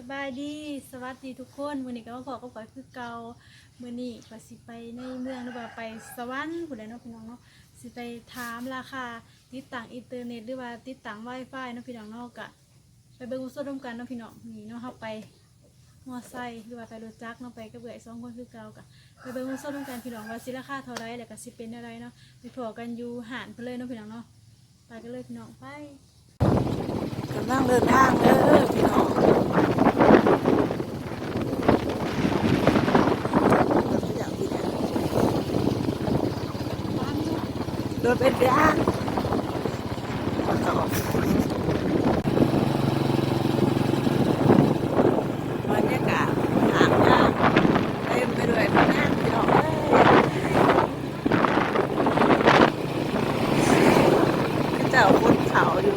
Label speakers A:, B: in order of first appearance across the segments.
A: สบายดีสวัสดีทุกคนมื้อนี้ก็มาพอกับข่อยคือเก่ามื้อนี้ก็สิไปในเมืองหรือว่าไปสวรรค์ผู้ใดเนาะพี่น้องเนาะสิไปถามราคาติดตั้งอินเทอร์เน็ตหรือว่าติดตั้ง Wi-Fi เนาะพี่น้องเนาะก็ไปเบิ่งอุศร่วมกันเนาะพี่น้องนี่เนาะเฮาไปมอไซค์หรือว่าไปรถจักรเนาะไปกับเบื่อสองคนคือเก่าก็ไปเบิ่งอุศร่วมกันพี่น้องว่าสิราคาเท่าไรแล้วก็สิเป็นอะไรเนาะไปพอกันอยู่หานเพิ่นเลยเนาะพี่น้องเนาะไปกันเลยพี่น้องไป
B: กำลังเดินทางเด้อพี่น้อง รถเป็นยางบรรยากาศหางยางเต็มไปด้วยพนักพี่น้องเอ้ยเจ้าคนเขาอยู่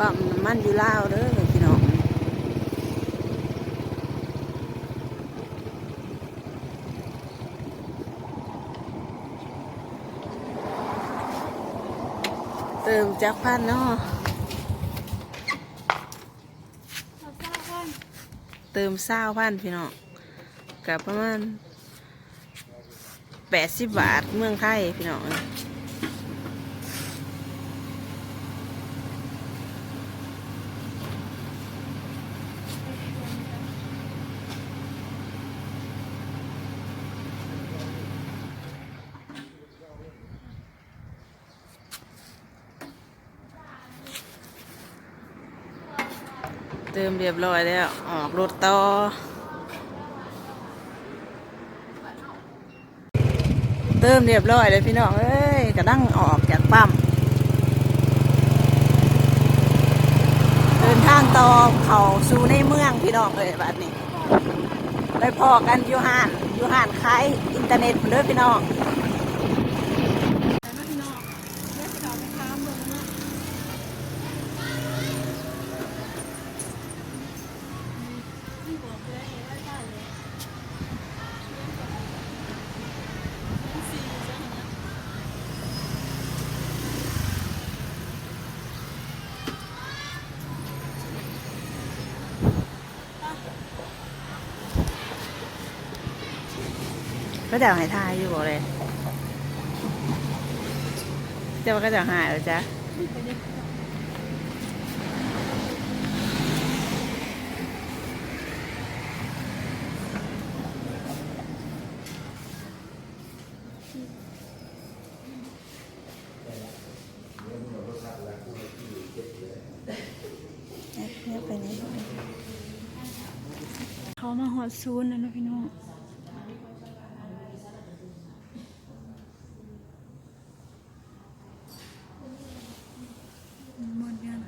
B: ปั๊มน้ำมันอยู่ลาวเด้อพี่น้องเติมจักพันเนาะ
A: เอาเจ้าก่อน
B: เติมเศร้าพันพี่น้องกับประมาณแปดสิบบาทเมืองไทยพี่น้อง ติมเรียบร้อยแล้ว ออกรถต่อเติมเรียบร้อยเลยพี่น้องเอ้ยกระดั่งออกจากปั๊มเดินทางต่อเขาสู่ในเมืองพี่น้องเลยบัดนี้ไปพอกันยู่ห้านยู่ห้านขายอินเทอร์เน็ตเด้อพี่น้อง
A: แต่มันนอกเลือดเขาไปค้ามเบิ่งเนาะนี่บอกเลยว่าได้เลยสี่จังนะ
B: ก็จะหายทายอยู่บอกเลยเจ้าก็จะหายเหรอจ๊ะเขา
A: มาหอดซูนนะพี่น้องหมดยัง
B: ไ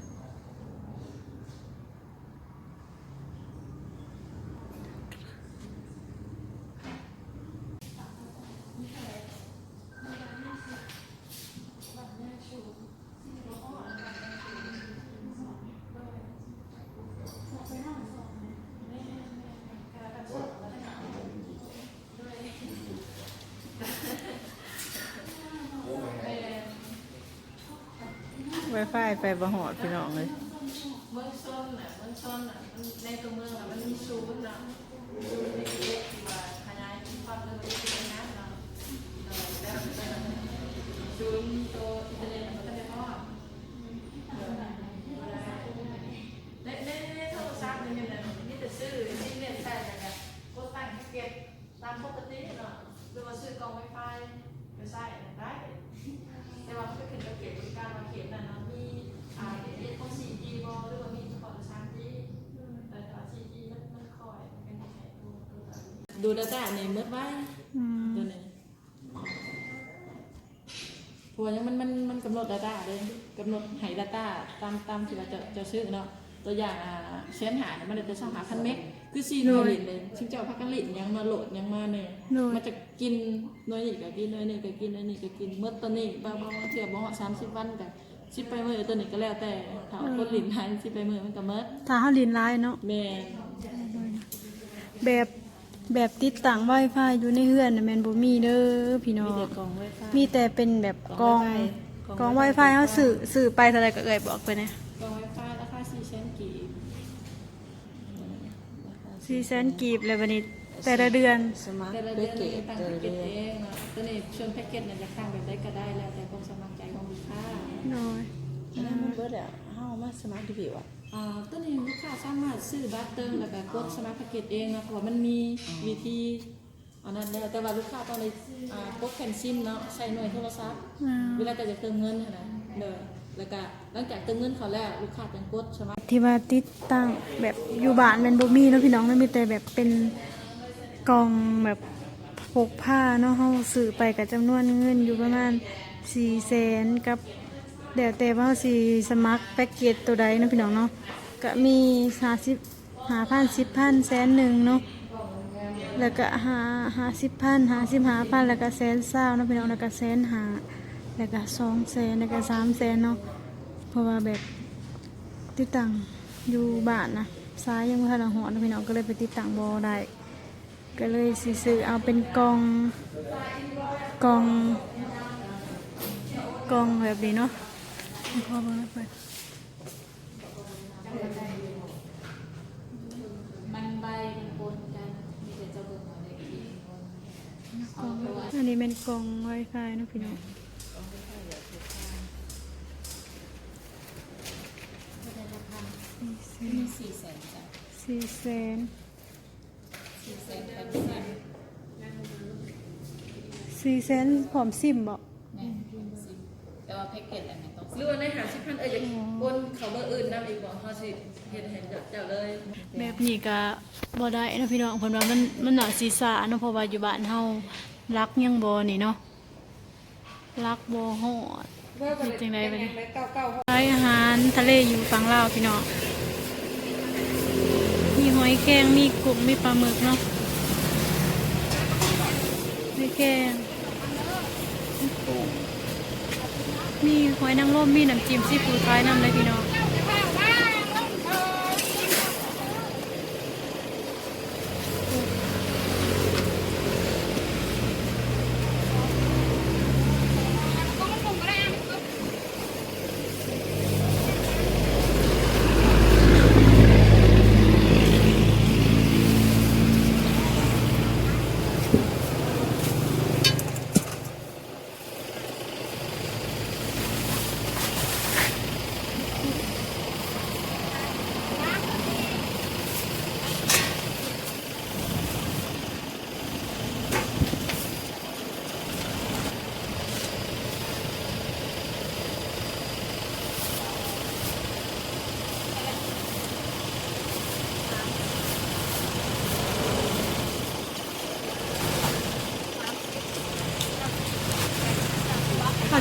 B: วไฟไปบะหอดพี่น้องเลย
C: เมืองซนน่ะเมืองซนน่ะในตัวเมืองน่ะมันมีศูนย์นะศูนย์เล็กๆที่ว่าขยายความเร็วได้ดีนะเนาะเออแล้วศูนย์ตัวอินเทอร์เน็ตมันก็ได้พอในในในโทรศัพท์เนี่ยมันมีแต่ซื้อ ปกติเนาะหรือว่าซื้อกล่องไวไฟไปใส่ได้ แต่ว่ามันก็ขึ้นกับเขตบริการว่าเขตนั้นเนาะมีอ่าเอสของ 4G บ่หรือว่ามีเฉพาะ 3G แต่ถ้า 4G มันมันคอยมันเป็นแค่ตัว ตัวดู data ในมืดไว้
A: อืม
C: ตัวนี้เพราะว่ายังมันมันมันกำหนด data เลยกำหนดให้ data ตามตามที่ว่าจะจะซื้อเนาะตัวอย่างอ่าเชนหาเนี่ยมันจะสองหาพันเมกคือสี่หน่วยลิตรเลยชิมเจ้าพักกันลิตรยังมาโหลดยังมาเนี่ย
A: โดย
C: มันจะกินหน่วยนี้ก็กินหน่วยนี้ก็กินหน่วยนี้ก็กินเมื่อตัวนี้บางบางเทียบบางสามสิบวันก็สิไปมือตัวนี้ก็แล้วแต่ถ้าเอาคนลินทันสิไปมือมันก็เมื่อ
A: ถ้าเฮาลินไลน์เนาะ
C: แม่
A: แบบ แบบติดตั้ง Wi-Fi อยู่ในเฮือนน่ะแม่นบ่มีเด้อพี่น้อ
C: มี
A: ง
C: แต่กล่องไวไฟ
A: มี แต่เป็นแบบกล่อง
C: ก
A: ก
C: ล่
A: ล่
C: อ
A: องง
C: Wi-Fi
A: Wi-Fi เฮาซื้อซื้อไปเท่าไหร่ก็เอ่ยบอกไปเนี่ย
C: กล่องไวไฟราคาสี่แสนกีบ
A: 400,000กีบเลยบัดนี้แต่ละเดือน
B: สมาร์ท
C: แต่ละ
B: แพ็
C: เดื
B: ก
C: อน
B: เกจ
C: ตั้ง
B: แต่
C: แพ็
B: ละ
C: กเก
B: เดื
C: จ
B: อน
C: เองเนาะตัวนี้เชิงแพ็กเกจเนี่ยจะตั้งแบบได้ก็ได้แล้วแต่ความสมัครใจของลูกค้า
A: น้อย
B: อันนั้นมันเบิดอะเฮามาสมาร์ททีวีอะ
C: อ่าตัวนี้ลูกค้าสามารถซื้อบัตรเติมแล้วก็กดสมัครแพ็กเกจเองนะเพราะว่ามันมีวิธีอันนั้นแล้วแต่ว่าลูกค้าต้องเลยอ่ากดแผ่นซิมเนาะใส่หน่วยโทรศัพท์
A: อ่า
C: เวลาจะจะเติมเงินหั้นนะเด้อแล้วก็หลังจากเติมเงินเขาแล้วลูกค้าจะกดสมัคร
A: ที่ว่าติดตั้งแบบอยู่บ้านแม่นบ่มีเนาะพี่น้องมันมีแต่แบบเป็นกล่องแบบพกผ้าเนาะเฮาซื้อไปกับจำนวนเงินอยู่ประมาณ400,000กับ เดี๋ยวแต่ว่าสิสมัครแพ็กเกจตัวใดเนาะพี่น้องเนาะก็มี50 5,000 10,000แสนหนึ่งเนาะแล้วก็หา50,000 55,000แล้วก็แสนเศร้าเนาะพี่น้องแล้วก็แสนหาแล้วก็2แสนแล้วก็3แสนเนาะเพราะว่าแบบติดตั้งอยู่บ้านนะซ้ายยังไม่ทันละหอนะพี่น้องก็เลยไปติดตั้งบอได้ก็เลยสิซื้อเอาเป็นกองกองกองแบบนี้เนาะ อัน
C: ใบมันปนกัน มีแต่เจ้าเบิ่งเอาได้
A: กล่องอันนี้เป็นกล่องไวไฟนะพี่น้อง
C: มีสี่แสนจ้ะ
A: สี่แสน
C: สี่แสนกับแสน
A: สี่แสนผอมซิมบอก
C: แต่ว่าแพ็กเกจอันนี้ต้องหรือว่าในหาสิบพันเอ้ยจะปนเขาเบอร์อื่นนำอีกบอกเขาสิเห็นเห็นเจ้าเลย
A: แบบนี้ก็บ่ได้นะพี่น้องเพิ่นว่ามันมันน่าสีสาเนาะเพราะว่าอยู่บ้านเฮารักยังบ่นี่เนาะรักบ่ฮอดเป็นจังไดบัดนี้ร้านอาหารทะเลอยู่ฝั่งลาวพี่น้องมีหอยแครงมีกุ้งมีปลาหมึกเนาะหอยแครงมีกุ้ง มีหอยนางรมมีน้ำจิ้มซีฟู้ดคล้ายน้ำเลยพี่น้อง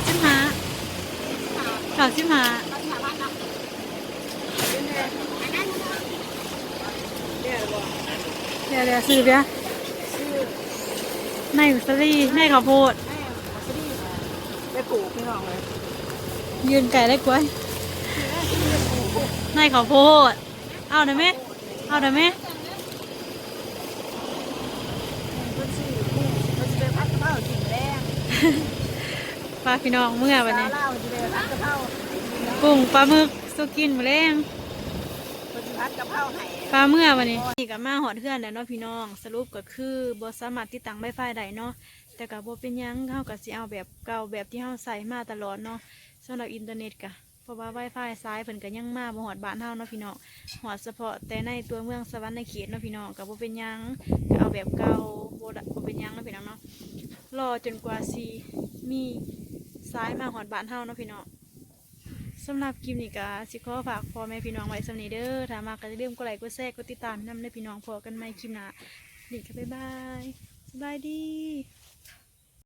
A: าวชิมหาข่าวชิมหาเดี๋ยวเดี๋ยวซื้อเบียในอุสลีในข้าวโพด
B: ไปปลูกพี่น้องเลย
A: ยืนไก่ได้กล้วยในข้าวโพด เอาได้ไหมเอาได้ไหม
B: เพิ่นซื้อกุ้งเพิ่นสิไปพัดกะเพรากินแรง
A: ปลาพี่น้องเมื่อวันนี้
B: สาวลาวสิไปพัดกะเพรา
A: กุ้งปลาหมึกสุกินหมดแรง
B: เพิ่นสิพัดกะเพราให้
A: ปลาเมื่อวันนี้นี่กับมาหอดเพื่อนแล้วเนาะพี่น้อง สรุปก็คือบสามารถติดตั้งไฟฟ้าได้เนาะแต่กับโบเป็นหยังเขาก็สิเอาแบบเก่าแบบที่เขาใส่มาตลอดเนาะสำหรับอินเทอร์เน็ตกะพราะว่า Wi-Fi ซ้ายเพิ่นก็ยังมาบ่ฮอดบ้านเฮาเนาะพี่น้องฮอดเฉพาะแต่ในตัวเมืองสวรรค์ในเขตเนาะพี่น้องก็บ่เป็นหยังก็เอาแบบเก่าบ่ได้บ่เป็นหยังเนาะพี่น้องเนาะรอจนกว่าสิมี ซ้ายมาหอดบ้านเฮาเนาะพี่น้องสำหรับคลิปนี้ก็สิขอฝากพ่อแม่พี่น้องไว้สำนีเด้อถ้ามาก็จะเริ่มกดไลค์กดแชร์กดติดตามนำเด้อพี่น้องพอกันใหม่คลิปหน้านี่ก็บ๊ายบายสบายดี